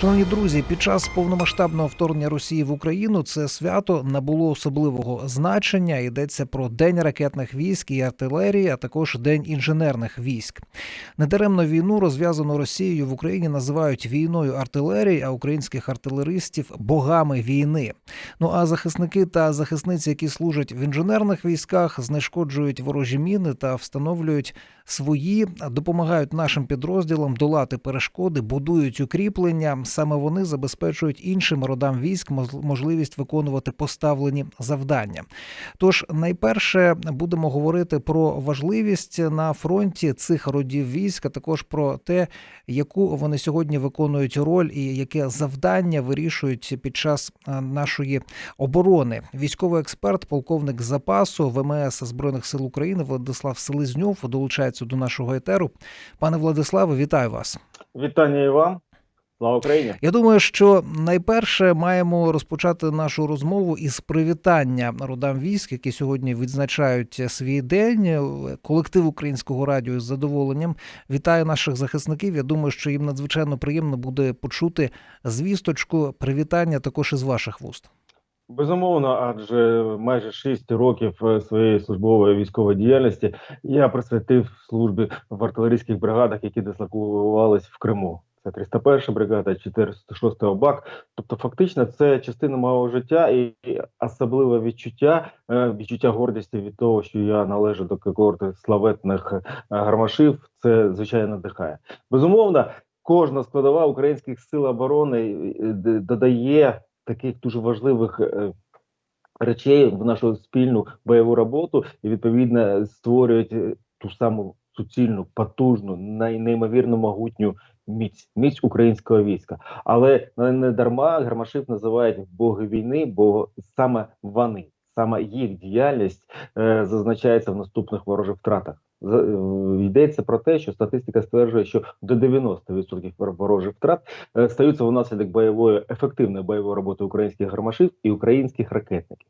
Шановні друзі, під час повномасштабного вторгнення Росії в Україну це свято набуло особливого значення. Йдеться про День ракетних військ і артилерії, а також День інженерних військ. Недаремно війну, розв'язану Росією в Україні, називають війною артилерії, а українських артилеристів богами війни. Ну а захисники та захисниці, які служать в інженерних військах, знешкоджують ворожі міни та встановлюють свої, допомагають нашим підрозділам долати перешкоди, будують укріплення. Саме вони забезпечують іншим родам військ можливість виконувати поставлені завдання. Тож, найперше будемо говорити про важливість на фронті цих родів військ, а також про те, яку вони сьогодні виконують роль і яке завдання вирішують під час е, нашої оборони. Військовий експерт, полковник запасу ВМС Збройних сил України Владислав Селезньов долучається до нашого етеру. Пане Владиславе, вітаю вас. Вітання і вам. Слава Україні! Я думаю, що найперше маємо розпочати нашу розмову із привітання родам військ, які сьогодні відзначають свій день. Колектив українського радіо з задоволенням вітає наших захисників. Я думаю, що їм надзвичайно приємно буде почути звісточку привітання також із ваших вуст. Безумовно, адже майже 6 років е, своєї службової військової діяльності я присвятив службі в артилерійських бригадах, які дислокувались в Криму. Це 301 бригада, 406 ОБАК. Тобто, фактично, це частина мого життя і особливе відчуття, е, відчуття гордості від того, що я належу до когорти славетних е, гармашів. Це звичайно надихає. Безумовно, кожна складова українських сил оборони додає таких дуже важливих е, речей в нашу спільну бойову роботу і відповідно створюють е, ту саму суцільну, потужну, неймовірно могутню міць, міць українського війська. Але не дарма гармашів називають боги війни, бо саме вони, саме їх діяльність е, зазначається в наступних ворожих втратах. Е, Йдеться про те, що статистика стверджує, що до 90% ворожих втрат е, стаються внаслідок бойової ефективної бойової роботи українських гармашів і українських ракетників.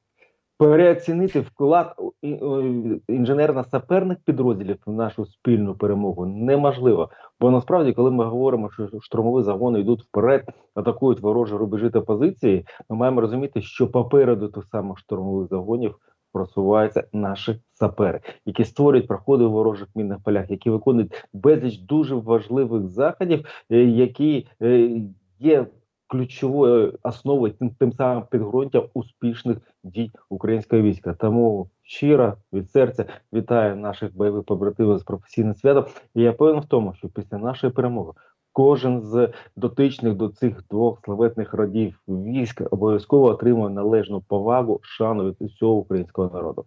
Переоцінити вклад інженерно-саперних підрозділів в нашу спільну перемогу неможливо. Бо насправді, коли ми говоримо, що штурмові загони йдуть вперед, атакують ворожі рубежі та позиції, ми маємо розуміти, що попереду тих самих штурмових загонів просуваються наші сапери, які створюють проходи у ворожих мінних полях, які виконують безліч дуже важливих заходів, е, які е, є ключовою основою тим, тим самим підґрунтям успішних дій українського війська. Тому щиро від серця вітаю наших бойових побратимів з професійним святом. І я певен в тому, що після нашої перемоги кожен з дотичних до цих двох славетних родів військ обов'язково отримує належну повагу, шану від усього українського народу.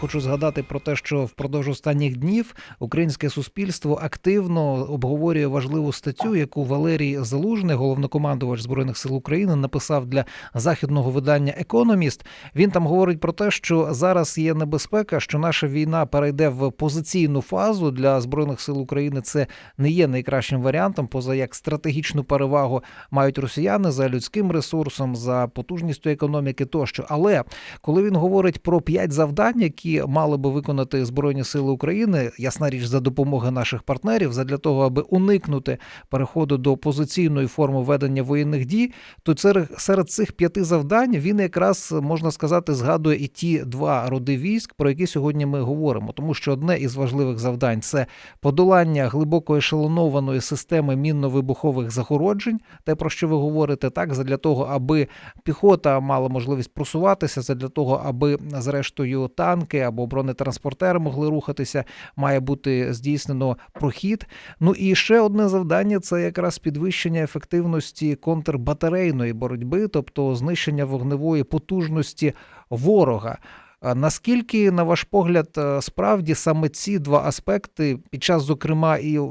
Хочу згадати про те, що впродовж останніх днів українське суспільство активно обговорює важливу статтю, яку Валерій Залужний, головнокомандувач збройних сил України, написав для західного видання Економіст. Він там говорить про те, що зараз є небезпека, що наша війна перейде в позиційну фазу для збройних сил України. Це не є найкращим варіантом, поза як стратегічну перевагу мають росіяни за людським ресурсом, за потужністю економіки тощо. Але коли він говорить про п'ять завдань, які мали би виконати збройні сили України, ясна річ за допомоги наших партнерів, задля того, аби уникнути переходу до позиційної форми ведення воєнних дій, то це серед цих п'яти завдань він якраз можна сказати згадує і ті два роди військ, про які сьогодні ми говоримо. Тому що одне із важливих завдань це подолання глибоко ешелонованої системи мінно-вибухових загороджень, те про що ви говорите, так задля того, аби піхота мала можливість просуватися, задля того, аби зрештою танки або бронетранспортери могли рухатися, має бути здійснено прохід. Ну і ще одне завдання це якраз підвищення ефективності контрбатарейної боротьби, тобто знищення вогневої потужності ворога. Наскільки, на ваш погляд, е, справді саме ці два аспекти під час, зокрема, і е,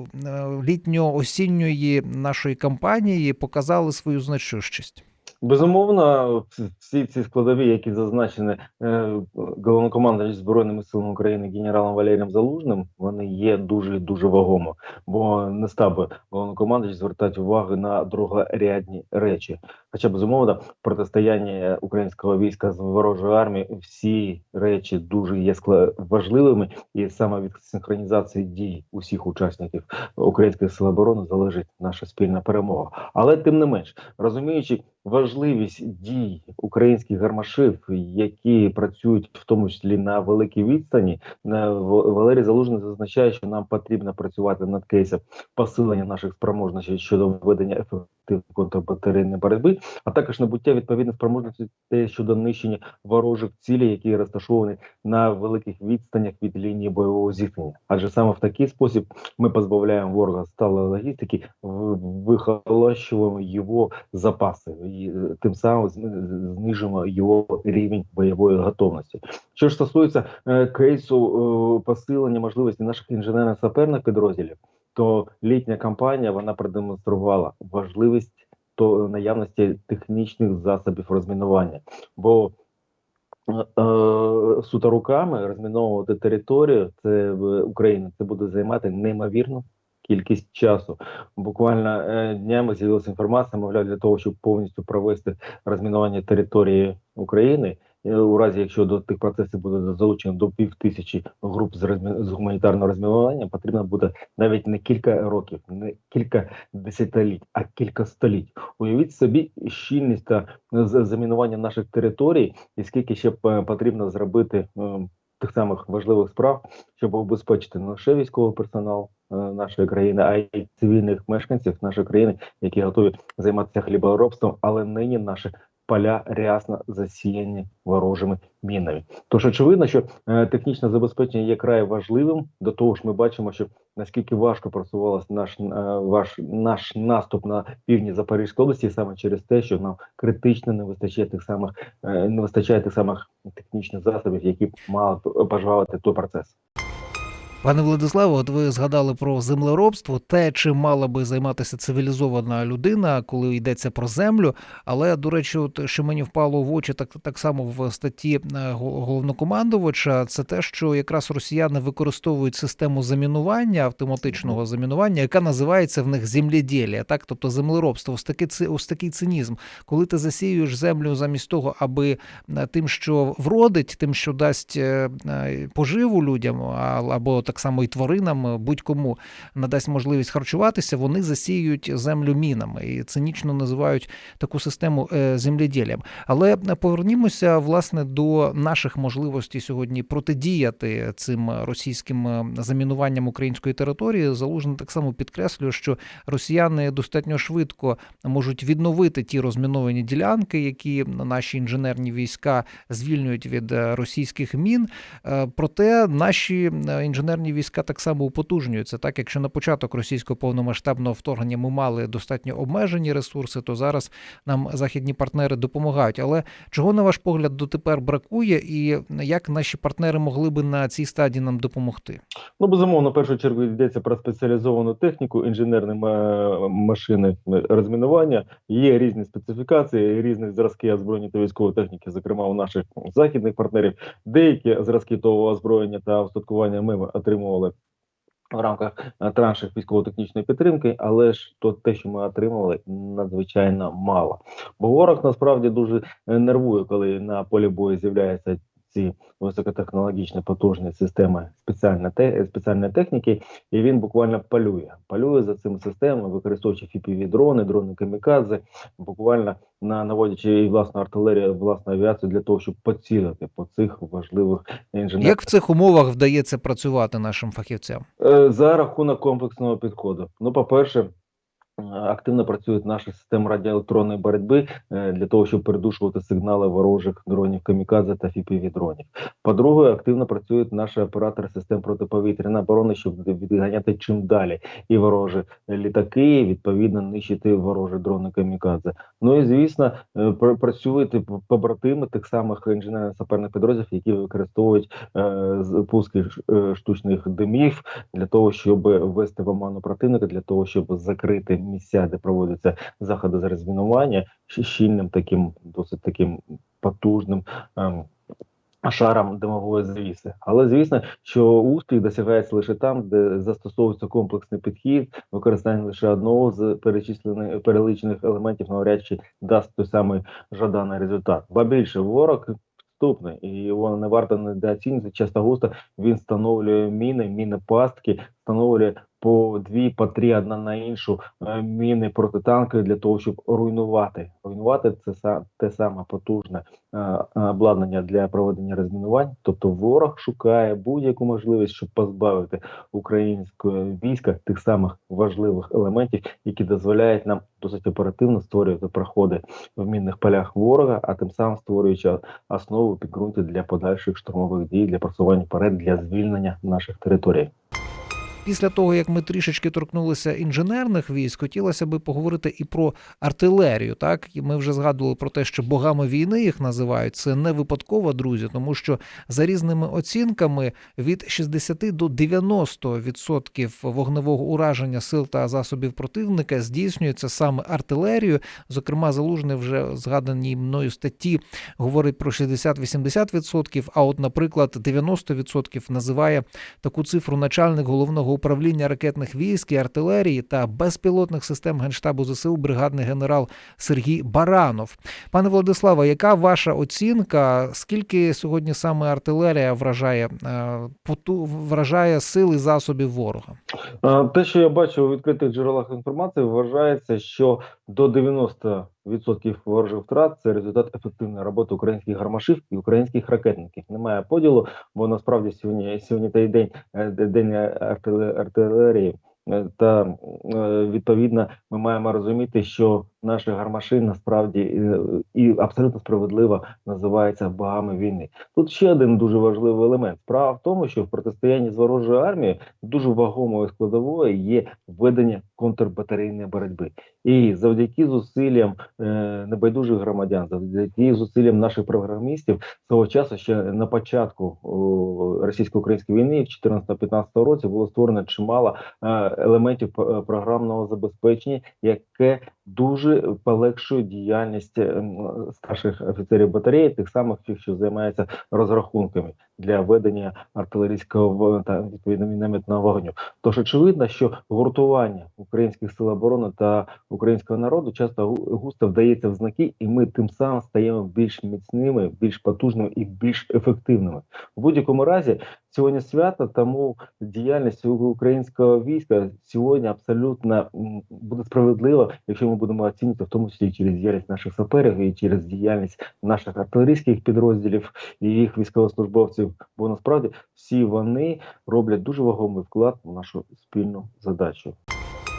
літньо-осінньої нашої кампанії показали свою значущість? Безумовно, всі ці складові, які зазначені е, головнокомандуючим збройними силами України генералом Валерієм Залужним, вони є дуже дуже вагомо. Бо не став головнокомандуючий звертати увагу на другорядні речі. Хоча безумовно, протистояння українського війська з ворожою армією, всі речі дуже є важливими, і саме від синхронізації дій усіх учасників українських сил оборони залежить наша спільна перемога. Але тим не менш, розуміючи важливість дій українських гармашів, які працюють в тому числі на великій відстані, е, Валерій Залужний зазначає, що нам потрібно працювати над кейсом посилення наших спроможностей щодо введення ефективної контрбатарейної боротьби, а також набуття відповідних спроможностей щодо нищення ворожих цілей, які розташовані на великих відстанях від лінії бойового зіткнення. Адже саме в такий спосіб ми позбавляємо ворога сталої логістики, вихолощуємо його запаси і е, тим самим зни- знижуємо його рівень бойової готовності. Що ж стосується е, кейсу е, посилення можливості наших інженерно-саперних підрозділів, то літня кампанія вона продемонструвала важливість то наявності технічних засобів розмінування. Бо е, е, суто руками розміновувати територію це в Україні це буде займати неймовірну кількість часу. Буквально е, днями з'явилася інформація, мовляв, для того, щоб повністю провести розмінування території України. Е, У разі, якщо до тих процесів буде залучено до пів тисячі груп з розмі... з гуманітарного розмінування, потрібно буде навіть не кілька років, не кілька десятиліть, а кілька століть. Уявіть собі щільність та замінування наших територій, і скільки ще потрібно зробити е, тих самих важливих справ, щоб убезпечити не лише військовий персонал е, нашої країни, а й цивільних мешканців нашої країни, які готові займатися хліборобством, але нині наші поля рясно засіяні ворожими мінами. Тож очевидно, що е, технічне забезпечення є край важливим. До того ж, ми бачимо, що наскільки важко просувався наш е, ваш наш наступ на півдні Запорізької області, саме через те, що нам критично не вистачає тих самих е, не вистачає тих самих технічних засобів, які б мали б пожвавити той процес. Пане Владиславе, от ви згадали про землеробство, те, чим мала би займатися цивілізована людина, коли йдеться про землю. Але до речі, от що мені впало в очі, так так само в статті е, головнокомандувача, це те, що якраз росіяни використовують систему замінування, автоматичного замінування, яка називається в них земледілля, так, тобто землеробство. Ось такий ось такий цинізм. Коли ти засіюєш землю замість того, аби е, тим, що вродить, тим, що дасть е, поживу людям, або так само і тваринам, е, будь-кому надасть можливість харчуватися, вони засіюють землю мінами і цинічно називають таку систему е. Але е, повернімося власне до наших можливостей сьогодні протидіяти цим російським замінуванням української території. Залужний так само підкреслює, що росіяни достатньо швидко можуть відновити ті розміновані ділянки, які наші інженерні війська звільнюють від російських мін. Проте наші е, інженерні війська так само употужнюються. Так, якщо на початок російського повномасштабного вторгнення ми мали достатньо обмежені ресурси, то зараз нам західні партнери допомагають. Але чого на ваш погляд дотепер бракує, і як наші партнери могли би на цій стадії нам допомогти? Ну, безумовно, в першу чергу йдеться про спеціалізовану техніку, інженерні машини розмінування. Є різні специфікації, різних зразки озброєння та військової техніки, зокрема у наших західних партнерів. Деякі зразки того озброєння та устаткування ми отримували. В рамках е, траншів військово-технічної підтримки, але ж то те, що ми отримали, надзвичайно мало. Бо ворог насправді дуже е, нервує, коли на полі бою з'являються ці високотехнологічні потужні системи спеціальної те, спеціальної техніки, і він буквально полює. Полює за цими системами, використовуючи fpv дрони, дрони камікадзе, буквально на наводячи і власну артилерію, власну авіацію для того, щоб поцілити по цих важливих інженерних Як в цих умовах вдається працювати нашим фахівцям? Е, За рахунок комплексного підходу. Ну, по-перше, е, активно працюють наші системи радіоелектронної боротьби е, для того, щоб придушувати сигнали ворожих дронів камікадзе та fpv дронів. По-друге, активно працюють наші оператори систем протиповітряної оборони, щоб відганяти чим далі і ворожі літаки, відповідно нищити ворожі дрони камікадзе. Ну і звісно, е, працюють побратими тих самих інженерно-саперних підрозділів, які використовують е, пуски штучних димів для того, щоб ввести в оману противника, для того, щоб закрити місця, де проводяться заходи з розмінування, щільним таким, досить таким потужним. ем, Шаром димової завіси, але звісно, що успіх досягається лише там, де застосовується комплексний підхід, використання лише одного з перечислених перелічених елементів навряд чи дасть той самий жаданий результат. Ба більше ворог підступний, і його не варто недооцінювати. Часто густо він встановлює міни, міни пастки, встановлює по дві, по три, одна на іншу е, міни протитанкові для того, щоб руйнувати. Руйнувати це те саме потужне е, е, обладнання для проведення розмінувань. Тобто ворог шукає будь-яку можливість, щоб позбавити українського війська тих самих важливих елементів, які дозволяють нам досить оперативно створювати проходи в мінних полях ворога, а тим самим створюючи основу підґрунтя для подальших штурмових дій, для просування вперед, для звільнення наших територій. Після того, як ми трішечки торкнулися інженерних військ, хотілося би поговорити і про артилерію. Так і ми вже згадували про те, що богами війни їх називають. Це не випадково, друзі, тому що за різними оцінками від 60 до 90% вогневого ураження сил та засобів противника здійснюється саме артилерією. Зокрема, залужний вже згаданій мною статті говорить про 60-80%, А от, наприклад, 90% називає таку цифру начальник головного управління ракетних військ і артилерії та безпілотних систем генштабу ЗСУ бригадний генерал Сергій Баранов. Пане Владиславе, яка ваша оцінка? Скільки сьогодні саме артилерія вражає е, поту вражає сили засобів ворога? Те, що я бачу у відкритих джерелах інформації, вважається, що до 90% ворожих втрат це результат ефективної роботи українських гармашів і українських ракетників. Немає поділу, бо насправді сьогодні сьогодні той день е, де- день артиле- артилерії. Е, Та е, відповідно ми маємо розуміти, що наші гармаші насправді е, і абсолютно справедливо називаються богами війни. Тут ще один дуже важливий елемент. Справа в тому, що в протистоянні з ворожою армією дуже вагомою складовою є ведення контрбатарейної боротьби. І завдяки зусиллям е, небайдужих громадян, завдяки зусиллям наших програмістів свого часу ще на початку о, російсько-української війни в 14-15 році було створено чимало е, елементів п- програмного забезпечення, яке дуже полегшує діяльність ем, старших офіцерів батареї, тих самих, тих, що займаються розрахунками для ведення артилерійського та відповідно мінометного вогню. Тож очевидно, що гуртування українських сил оборони та українського народу часто густо вдається в знаки, і ми тим самим стаємо більш міцними, більш потужними і більш ефективними. В будь-якому разі сьогодні свято, тому діяльність українського війська сьогодні абсолютно буде справедлива, якщо ми будемо оцінювати, в тому числі через діяльність наших саперів і через діяльність наших артилерійських підрозділів і їх військовослужбовців. Бо насправді всі вони роблять дуже вагомий вклад в нашу спільну задачу.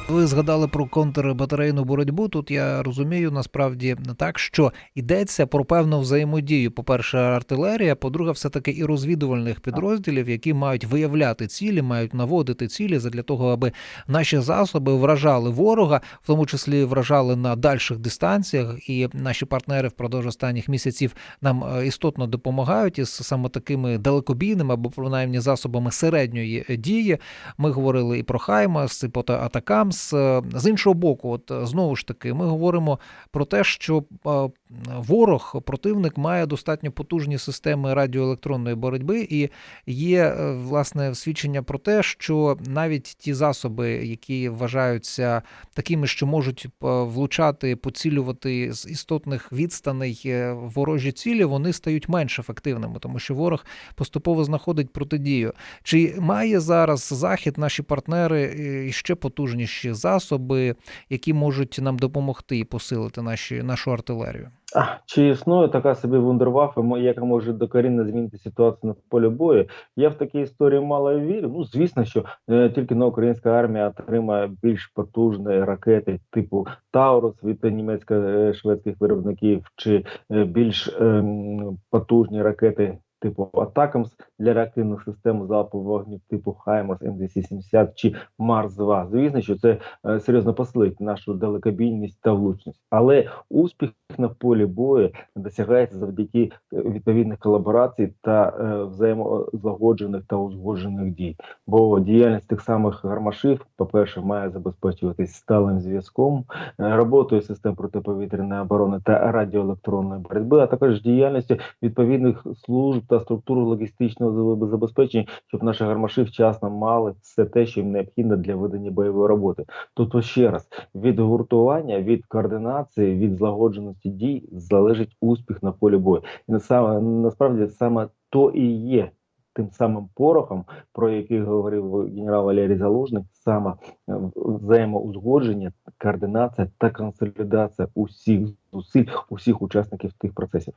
Ви згадали про контрбатарейну боротьбу. Тут я розумію насправді так, що йдеться про певну взаємодію. По-перше, артилерія, по-друге, все таки і розвідувальних підрозділів, які мають виявляти цілі, мають наводити цілі для того, аби наші засоби вражали ворога, в тому числі вражали на дальших дистанціях. І наші партнери впродовж останніх місяців нам е, істотно допомагають із саме такими далекобійними або принаймні засобами середньої е, дії. Ми говорили і про Хаймас, і про та- Атакамс. Е, З іншого боку, от е, знову ж таки, ми говоримо про те, що е, ворог, противник має достатньо потужні системи радіоелектронної боротьби, і є е, власне свідчення про те, що навіть ті засоби, які вважаються такими, що можуть е, влучати, поцілювати з істотних відстаней е, ворожі цілі, вони стають менш ефективними, тому що ворог поступово знаходить протидію. Чи має зараз захід наші партнери ще потужніші засоби, які можуть нам допомогти і посилити наші нашу артилерію? Чи існує така собі вундервафа, яка може докорінно змінити ситуацію на полі бою? Я в такі історії мало вірю. Ну, звісно, що е, тільки на українська армія отримає більш потужні ракети типу Таурус від німецько-шведських виробників, чи е, більш е, потужні ракети типу Атакамс для реактивних систем залпового вогню типу Хаймарс М270 чи Марс 2 Звісно, що це е, серйозно посилить нашу далекобійність та влучність, але успіх на полі бою досягається завдяки е, відповідних колаборацій та е, взаємозлагоджених та узгоджених дій. Бо діяльність тих самих гармашів, по-перше, має забезпечуватись сталим зв'язком, е, роботою систем протиповітряної оборони та радіоелектронної боротьби, а також діяльністю відповідних служб та структур логістичного забезпечення, щоб наші гармаші вчасно мали все те, що їм необхідно для ведення бойової роботи. Тобто ще раз від гуртування, від координації, від злагодженості дій залежить успіх на полі бою. І на саме насправді саме то і є тим самим порохом, про який говорив генерал Валерій Залужний, саме е, взаємоузгодження, координація та консолідація усіх зусиль усіх учасників тих процесів.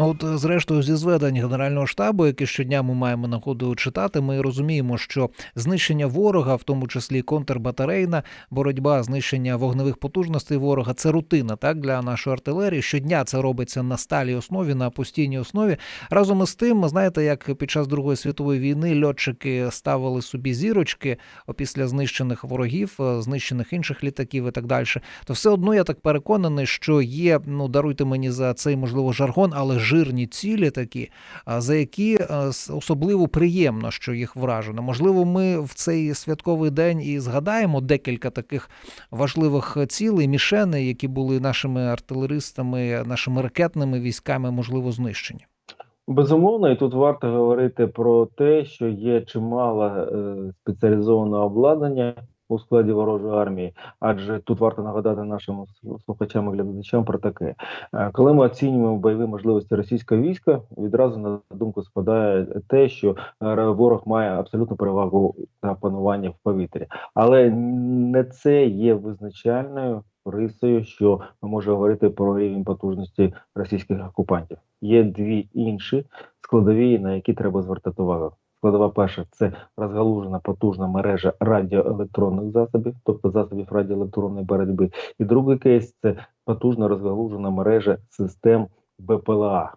Ну от е, зрештою, зі зведень Генерального штабу, які щодня ми маємо нагоду читати, ми розуміємо, що знищення ворога, в тому числі контрбатарейна боротьба, знищення вогневих потужностей ворога, це рутина так для нашої артилерії. Щодня це робиться на сталій основі, на постійній основі. Разом із тим, знаєте, як під час Другої світової війни льотчики ставили собі зірочки після знищених ворогів, е, знищених інших літаків і так далі, то все одно я так переконаний, що є. Ну даруйте мені за цей можливо жаргон, але жирні цілі такі, за які е, особливо приємно, що їх вражено. Можливо, ми в цей святковий день і згадаємо декілька таких важливих цілей, мішеней, які були нашими артилеристами, нашими ракетними військами, можливо, знищені. Безумовно, і тут варто говорити про те, що є чимало е, спеціалізованого обладнання у складі ворожої армії, адже тут варто нагадати нашим слухачам і глядачам про таке. Е, Коли ми оцінюємо бойові можливості російського війська, відразу на думку спадає те, що е, ворог має абсолютну перевагу та панування в повітрі, але не це є визначальною рисою, що ми можемо говорити про рівень потужності російських окупантів. Є дві інші складові, на які треба звертати увагу. Складова перша це розгалужена потужна мережа радіоелектронних засобів, тобто засобів радіоелектронної боротьби. І другий кейс це потужна розгалужена мережа систем БПЛА,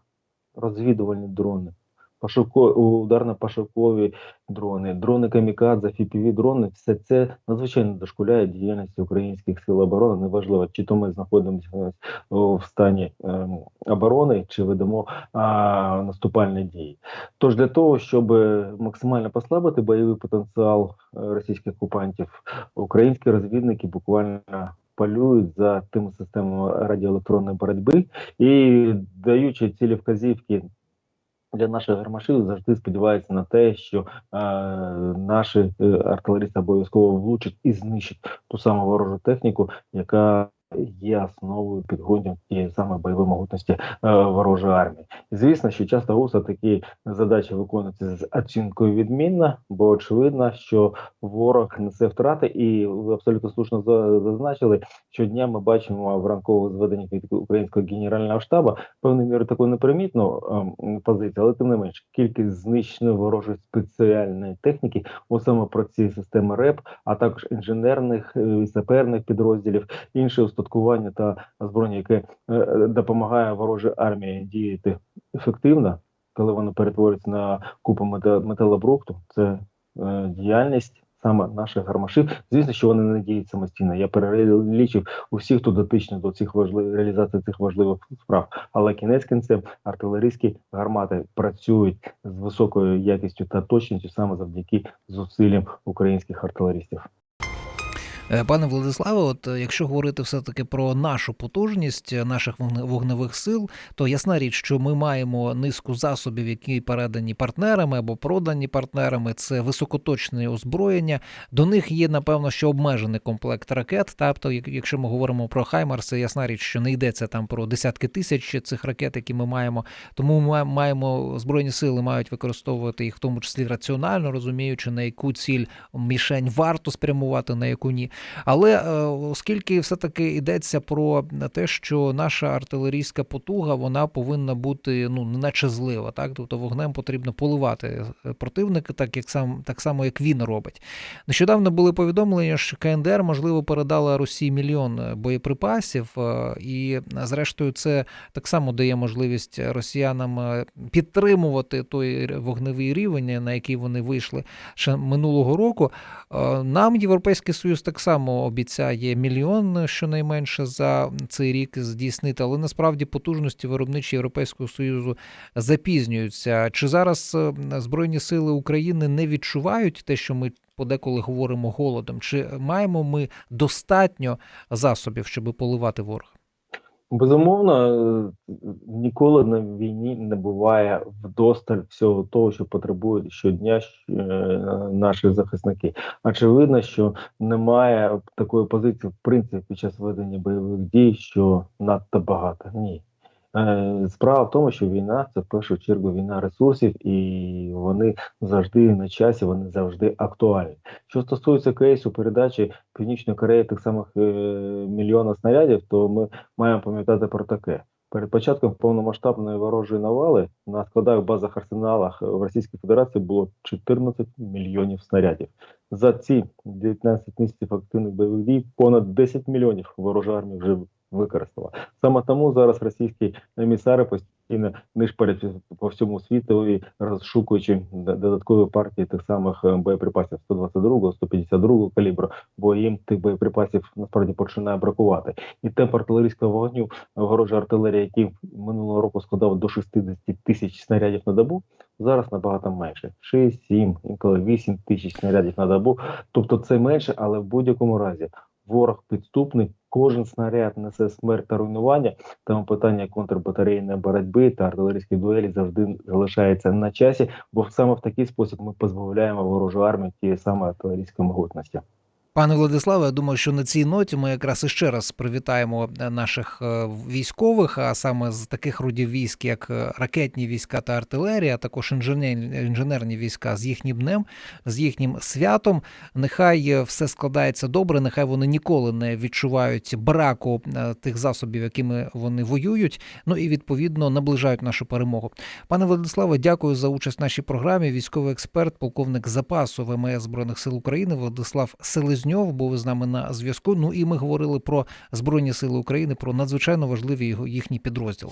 розвідувальні дрони, ударно-пошукові дрони, дрони камікадзе, fpv дрони все це надзвичайно дошкуляє діяльності українських сил оборони. Неважливо, чи то ми знаходимося в стані ем, оборони, чи ведемо а, наступальні дії. Тож для того, щоб максимально послабити бойовий потенціал е, російських окупантів, українські розвідники буквально полюють за тими системами радіоелектронної боротьби і даючи цілі вказівки для наших гармашів завжди сподіваються на те, що е, наші артилеристи артилерісти обов'язково влучать і знищать ту саму ворожу техніку, яка є основою підгонів тієї самої бойової могутності е, ворожої армії. Звісно, що часто густо такі задачі виконуються з оцінкою відмінно, бо очевидно, що ворог несе втрати, і ви абсолютно слушно зазначили, що дня ми бачимо в ранкових зведеннях від українського генерального штабу певною мірою таку непримітну ем, позицію, але тим не менш кількість знищеної ворожої спеціальної техніки, ось саме про ці системи РЕП, а також інженерних е, саперних підрозділів, інше устаткування та озброєння, яке е, допомагає ворожій армії діяти ефективно, коли воно перетворюється на купу мета- металобрухту, це е, діяльність. Саме наших гармашів, звісно, що вони не діють самостійно. Я перелічив усіх, хто дотичний до цих важливих реалізації цих важливих справ. Але кінець кінцем артилерійські гармати працюють з високою якістю та точністю саме завдяки зусиллям українських артилерістів. Е, Пане Владиславе, от е, якщо говорити все-таки про нашу потужність е, наших вогневих сил, то ясна річ, що ми маємо низку засобів, які передані партнерами або продані партнерами. Це високоточне озброєння. До них є напевно що обмежений комплект ракет. Тобто, як- якщо ми говоримо про Хаймарси, ясна річ, що не йдеться там про десятки тисяч цих ракет, які ми маємо. Тому ми маємо збройні сили мають використовувати їх, в тому числі раціонально, розуміючи на яку ціль мішень варто спрямувати, на яку ні. Але е, оскільки все-таки йдеться про те, що наша артилерійська потуга вона повинна бути ну неначе злива, так тобто вогнем потрібно поливати е, противника, так як сам так само, як він робить. Нещодавно були повідомлення, що КНДР можливо передала Росії мільйон е, боєприпасів, і зрештою це так само дає можливість росіянам підтримувати той вогневий рівень, на який вони вийшли ще минулого року. Нам Європейський Союз так само обіцяє мільйон щонайменше за цей рік здійснити, але насправді потужності виробничі Європейського Союзу запізнюються. Чи зараз е, Збройні сили України не відчувають те, що ми подеколи говоримо голодом? Чи маємо ми достатньо засобів, щоб поливати ворога? Безумовно, е, ніколи на війні не буває вдосталь всього того, що потребують щодня е, наші захисники. Очевидно, що немає такої позиції, в принципі, під час ведення бойових дій, що надто багато. Ні. Е, Справа в тому, що війна це в першу чергу війна ресурсів, і вони завжди на часі, вони завжди актуальні. Що стосується кейсу передачі Північної Кореї тих самих е, мільйона снарядів, то ми маємо пам'ятати про таке. Перед початком повномасштабної ворожої навали на складах базах арсеналах в Російській Федерації було 14 мільйонів снарядів. За ці 19 місяців активних бойових дій понад 10 мільйонів ворожа армія вже використала. Саме тому зараз російські емісари постійно нишпорять по всьому світу і розшукуючи додаткові партії тих самих е, боєприпасів 122 152 калібру, бо їм тих боєприпасів насправді починає бракувати. І темп артилерійського вогню ворожа артилерія, який минулого року складав до 60 тисяч снарядів на добу, зараз набагато менше 6, 7, інколи 8 тисяч снарядів на добу. Тобто це менше, але в будь-якому разі ворог підступний. Кожен снаряд несе смерть та руйнування. Тому питання контрбатарейної боротьби та артилерійських дуелі завжди залишається на часі, бо саме в такий спосіб ми позбавляємо ворожу армію тієї самої артилерійської могутності. Пане Владиславе, я думаю, що на цій ноті ми якраз іще раз привітаємо е, наших е, військових, а саме з таких родів військ, як е, ракетні війська та артилерія, а також інженерні, війська з їхнім днем, з їхнім святом. Нехай все складається добре, нехай вони ніколи не відчувають браку тих засобів, якими вони воюють. Ну і відповідно наближають нашу перемогу. Пане Владиславе, дякую за участь в нашій програмі. Військовий експерт, полковник запасу ВМС Збройних сил України Владислав Селезньов був з нами на зв'язку. Ну і ми говорили про Збройні Сили України, про надзвичайно важливі його їхні підрозділи.